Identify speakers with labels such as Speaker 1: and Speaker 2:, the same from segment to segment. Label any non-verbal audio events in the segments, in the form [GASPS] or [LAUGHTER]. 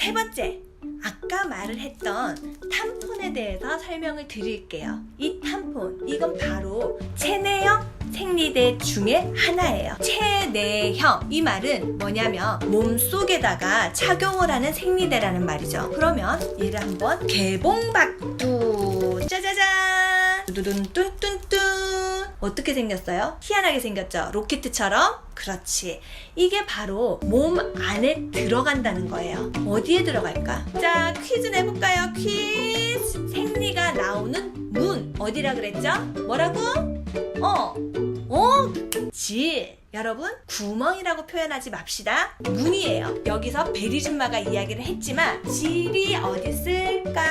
Speaker 1: 세 번째, 아까 말을 했던 탐폰에 대해서 설명을 드릴게요. 이 탐폰, 이건 바로 체내형 생리대 중에 하나예요. 체내형. 이 말은 뭐냐면 몸 속에다가 착용을 하는 생리대라는 말이죠. 그러면 얘를 한번 개봉박두 짜자잔 두두둔 뚠뚠뚠 어떻게 생겼어요? 희한하게 생겼죠? 로켓처럼? 그렇지. 이게 바로 몸 안에 들어간다는 거예요. 어디에 들어갈까? 자, 퀴즈 내볼까요? 퀴즈! 생리가 나오는 문. 어디라 그랬죠? 뭐라고? 어, 어, 질. 여러분, 구멍이라고 표현하지 맙시다. 문이에요. 여기서 베리줌마가 이야기를 했지만, 질이 어디 있을까?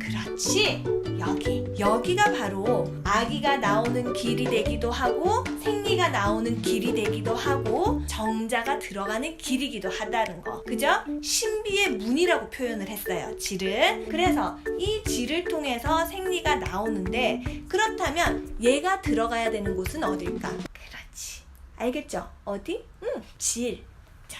Speaker 1: 그렇지. 여기. 여기가 바로 아기가 나오는 길이 되기도 하고, 생리가 나오는 길이 되기도 하고, 정자가 들어가는 길이기도 하다는 거. 그죠? 신비의 문이라고 표현을 했어요. 질을. 그래서 이 질을 통해서 생리가 나오는데, 그렇다면 얘가 들어가야 되는 곳은 어딜까? 그렇지. 알겠죠? 어디? 응, 질. 자,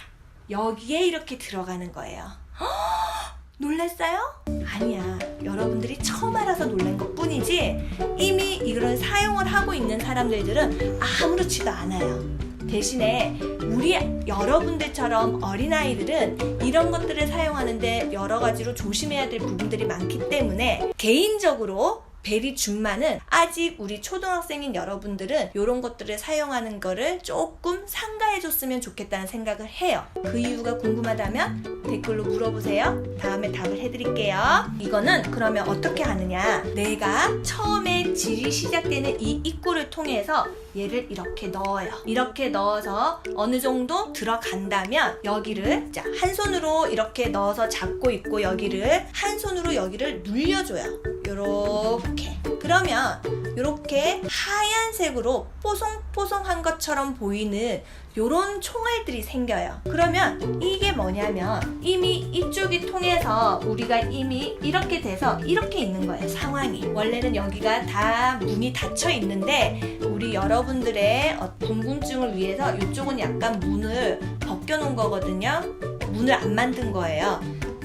Speaker 1: 여기에 이렇게 들어가는 거예요. 헉, [GASPS] 놀랐어요? 아니야. 여러분들이 처음 알아서 놀란 것 뿐 이지, 이미 이런 사용을 하고 있는 사람들들은 아무렇지도 않아요. 대신에 우리 여러분들처럼 어린아이들은 이런 것들을 사용하는데 여러 가지로 조심해야 될 부분들이 많기 때문에 개인적으로 베리 줌마는 아직 우리 초등학생인 여러분들은 이런 것들을 사용하는 거를 조금 상가해줬으면 좋겠다는 생각을 해요. 그 이유가 궁금하다면 댓글로 물어보세요. 다음에 답을 해드릴게요. 이거는 그러면 어떻게 하느냐? 내가 처음에 질이 시작되는 이 입구를 통해서 얘를 이렇게 넣어요. 이렇게 넣어서 어느 정도 들어간다면 여기를 자, 한 손으로 이렇게 넣어서 잡고 있고 여기를 한 손으로 여기를 눌려줘요. 요렇게. 그러면 요렇게 하얀색으로 뽀송뽀송한 것처럼 보이는 요런 총알들이 생겨요. 그러면 이게 뭐냐면 이미 이쪽이 통해서 우리가 이미 이렇게 돼서 이렇게 있는 거예요. 상황이. 원래는 여기가 다 문이 닫혀 있는데 우리 여러분들의 어, 궁금증을 위해서 이쪽은 약간 문을 벗겨 놓은 거거든요. 문을 안 만든 거예요.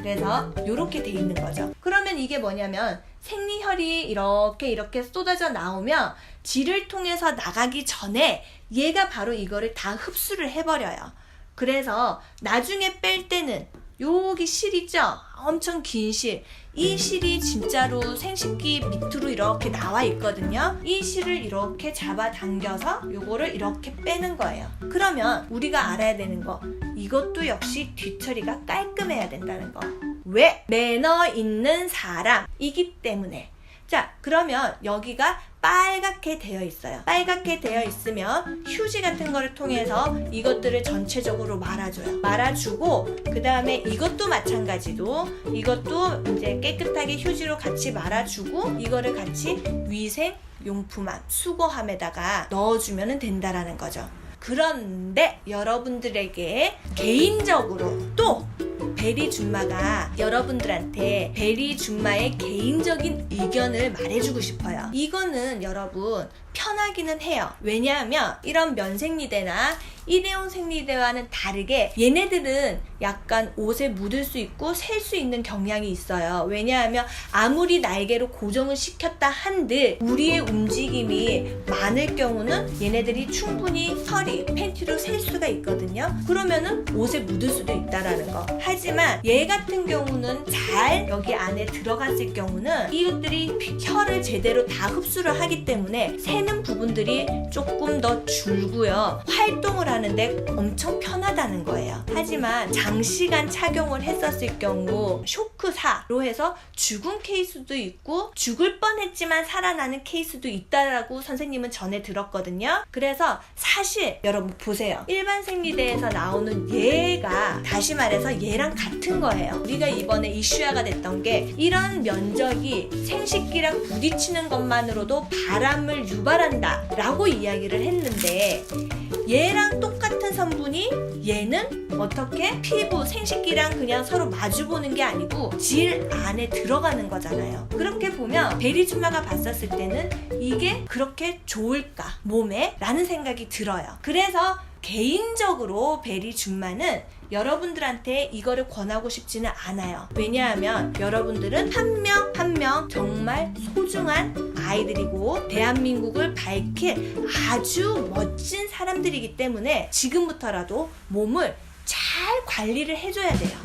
Speaker 1: 그래서 이렇게 돼 있는 거죠. 그러면 이게 뭐냐면 생리혈이 이렇게 이렇게 쏟아져 나오면 질을 통해서 나가기 전에 얘가 바로 이거를 다 흡수를 해버려요. 그래서 나중에 뺄 때는 여기 실 있죠? 엄청 긴 실. 이 실이 진짜로 생식기 밑으로 이렇게 나와 있거든요. 이 실을 이렇게 잡아 당겨서 요거를 이렇게 빼는 거예요. 그러면 우리가 알아야 되는 거. 이것도 역시 뒤처리가 깔끔해야 된다는 거. 왜? 매너 있는 사람이기 때문에. 자, 그러면 여기가 빨갛게 되어 있어요. 빨갛게 되어 있으면 휴지 같은 거를 통해서 이것들을 전체적으로 말아줘요. 말아주고 그 다음에 이것도 마찬가지로 이것도 이제 깨끗하게 휴지로 같이 말아주고 이거를 같이 위생 용품함 수거함에다가 넣어주면 된다라는 거죠. 그런데 여러분들에게 개인적으로 또 베리 줌마가 여러분들한테 베리 줌마의 개인적인 의견을 말해주고 싶어요. 이거는 여러분 편하기는 해요. 왜냐하면 이런 면생리대나 일회용 생리대와는 다르게 얘네들은 약간 옷에 묻을 수 있고 셀 수 있는 경향이 있어요. 왜냐하면 아무리 날개로 고정을 시켰다 한들 우리의 움직임이 많을 경우는 얘네들이 충분히 털이 팬티로 셀 수가 있거든요. 그러면은 옷에 묻을 수도 있다라는 거. 하지만 얘 같은 경우는 잘 여기 안에 들어갔을 경우는 이것들이 혀를 제대로 다 흡수를 하기 때문에 새는 부분들이 조금 더 줄고요. 활동을 하는데 엄청 편하다는 거예요. 하지만 장시간 착용을 했었을 경우 쇼크사로 해서 죽은 케이스도 있고 죽을 뻔했지만 살아나는 케이스도 있다라고 선생님은 전에 들었거든요. 그래서 사실 여러분 보세요. 일반 생리대에서 나오는 얘가 다시 말해서 얘랑 같은 거예요. 우리가 이번에 이슈화가 됐던 게 이런 면적이 생식기랑 부딪히는 것만으로도 바람을 유발 한다 라고 이야기를 했는데 얘랑 똑같은 성분이 얘는 어떻게 피부 생식기랑 그냥 서로 마주보는 게 아니고 질 안에 들어가는 거잖아요. 그렇게 보면 베리줌마가 봤었을 때는 이게 그렇게 좋을까 몸에? 라는 생각이 들어요. 그래서 개인적으로 베리 줌마는 여러분들한테 이거를 권하고 싶지는 않아요. 왜냐하면 여러분들은 한명 한 명 정말 소중한 아이들이고 대한민국을 밝힐 아주 멋진 사람들이기 때문에 지금부터라도 몸을 잘 관리를 해줘야 돼요.